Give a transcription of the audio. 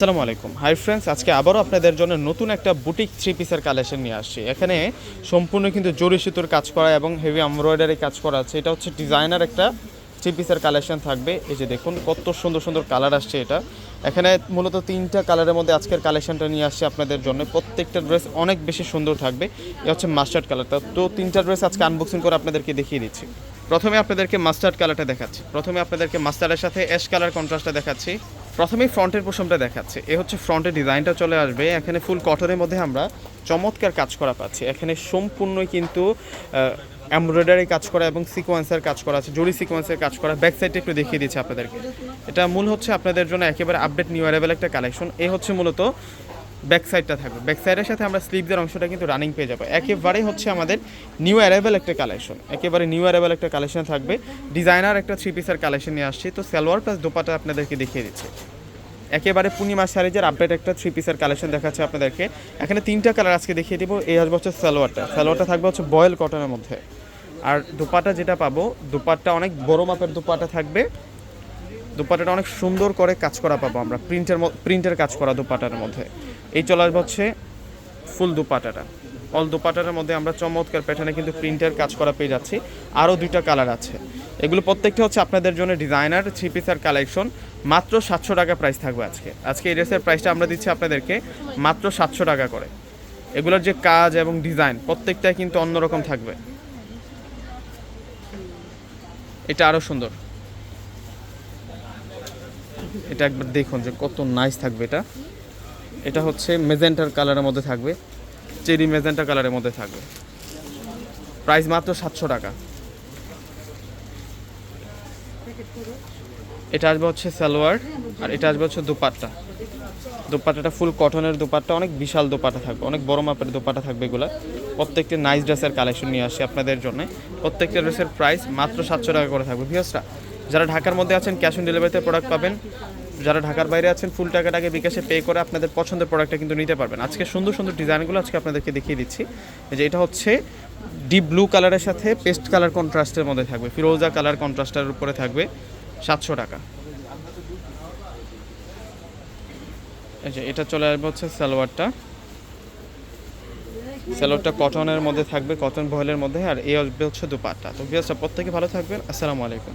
আসসালামু আলাইকুম। Hi friends আজকে আবারও আপনাদের জন্য নতুন একটা বুটিক থ্রি পিসের কালেকশন নিয়ে আসছি। এখানে সম্পূর্ণ কিন্তু জরি সুতোর কাজ করা এবং হেভি এমব্রয়ডারি কাজ করা আছে। এটা হচ্ছে ডিজাইনার একটা থ্রি পিসের কালেকশন থাকবে। এই যে দেখুন, কত সুন্দর সুন্দর কালার আসছে এটা। এখানে মূলত তিনটা কালারের মধ্যে আজকের কালেকশনটা নিয়ে আসছি আপনাদের জন্য। প্রত্যেকটা ড্রেস অনেক বেশি সুন্দর থাকবে। এটা হচ্ছে মাস্টার্ড কালারটা তো তিনটা ড্রেস আজকে আনবক্সিং করে আপনাদেরকে দেখিয়ে দিচ্ছি। প্রথমে আপনাদেরকে মাস্টার্ড কালারটা দেখাচ্ছি। প্রথমে আপনাদেরকে মাস্টার্ডের সাথে অ্যাশ কালার কন্ট্রাস্টটা দেখাচ্ছি। প্রথমেই ফ্রন্টের পোশনটা দেখাচ্ছে। এ হচ্ছে ফ্রন্টের ডিজাইনটা চলে আসবে। এখানে ফুল কটনের মধ্যে আমরা চমৎকার কাজ করা পাচ্ছি। এখানে সম্পূর্ণই কিন্তু এমব্রয়ডারি কাজ করা এবং সিকোয়েন্সের কাজ করা আছে, জরি সিকোয়েন্সের কাজ করা। ব্যাক সাইডটা একটু দেখিয়ে দিচ্ছি আপনাদেরকে। এটা মূল হচ্ছে আপনাদের জন্য একেবারে আপডেট, নিউ অ্যারেবল একটা কালেকশন। এ হচ্ছে মূলত ব্যাক সাইডটা থাকবে। ব্যাক সাইডের সাথে আমরা স্লিপদের অংশটা কিন্তু রানিং পেয়ে যাব। একেবারেই হচ্ছে আমাদের নিউ অ্যারাইভেল একটা কালেকশন একেবারে নিউ অ্যারাইভেল একটা কালেকশন থাকবে। ডিজাইনার একটা থ্রি পিসের কালেকশন নিয়ে আসছি। তো সালোয়ার প্লাস দোপাটা আপনাদেরকে দেখিয়ে দিচ্ছে। একেবারে পূর্ণিমা সারিজের আপডেট একটা থ্রি পিসের কালেকশন দেখাচ্ছে আপনাদেরকে। এখানে তিনটা কালার আজকে দেখিয়ে দিব। এই আসবে হচ্ছে সালোয়ারটা। সালোয়ারটা থাকবে হচ্ছে বয়েল কটনের মধ্যে। আর দুপাটা যেটা পাবো, দুপাটটা অনেক বড় মাপের দুপাটা থাকবে। দুপাটাটা অনেক সুন্দর করে কাজ করা পাবো আমরা প্রিন্টের প্রিন্টের কাজ করা দুপাটার মধ্যে। এই চলে আসবে হচ্ছে ফুল দুপাটাটা। অল দুপাটার মধ্যে আমরা চমৎকার প্যাটার্নে কিন্তু প্রিন্টের কাজ করা পেয়ে যাচ্ছি। আরও দুইটা কালার আছে। এগুলো প্রত্যেকটা হচ্ছে আপনাদের জন্য ডিজাইনার থ্রি পিসের কালেকশন মাত্র সাতশো টাকা প্রাইস থাকবে আজকে। আজকে এই ড্রেসের প্রাইসটা আমরা দিচ্ছি আপনাদেরকে মাত্র সাতশো টাকা করে। এগুলোর যে কাজ এবং ডিজাইন প্রত্যেকটাই কিন্তু অন্যরকম থাকবে। এটা আরও সুন্দর। এটা একবার দেখুন যে কত নাইস থাকবে এটা। এটা হচ্ছে মেজেন্টার কালারের মধ্যে থাকবে, চেরি মেজেন্টা কালারের মধ্যে থাকবে। প্রাইস মাত্র সাতশো টাকা। এটা আসবে হচ্ছে সালোয়ার আর এটা আসবে হচ্ছে দুপাট্টা। দুপাট্টাটা ফুল কটনের দুপাট্টা, অনেক বিশাল দোপাটা থাকবে, অনেক বড় মাপের দোপাটা থাকবে এগুলো। প্রত্যেকটি নাইস ড্রেসের কালেকশন নিয়ে আসি আপনাদের জন্য। প্রত্যেকটা ড্রেসের প্রাইস মাত্র সাতশো টাকা করে থাকবে। ভিউসরা যারা ঢাকার মধ্যে আছেন ক্যাশ অন ডেলিভারিতে প্রোডাক্ট পাবেন। যারা ঢাকার বাইরে আছেন ফুল টাকাটাকে বিকাশে পে করে আপনাদের পছন্দের প্রোডাক্টটা কিন্তু নিতে পারবেন। আজকে সুন্দর সুন্দর ডিজাইনগুলো আজকে আপনাদেরকে দেখিয়ে দিচ্ছি। যে এটা হচ্ছে ডিপ ব্লু কালারের সাথে পেস্ট কালার কন্ট্রাস্টের মধ্যে থাকবে। ফিরোজা কালার কন্ট্রাস্টের উপরে থাকবে সাতশো টাকা। যে এটা চলে আসবে হচ্ছে সালোয়ারটা। সালোয়ারটা কটনের মধ্যে থাকবে কটন ভয়েলের মধ্যে, আর এই আসবে হচ্ছে দুপাট্টা। তো বিয়াসটা প্রত্যেকে ভালো থাকবেন। আসসালামু আলাইকুম।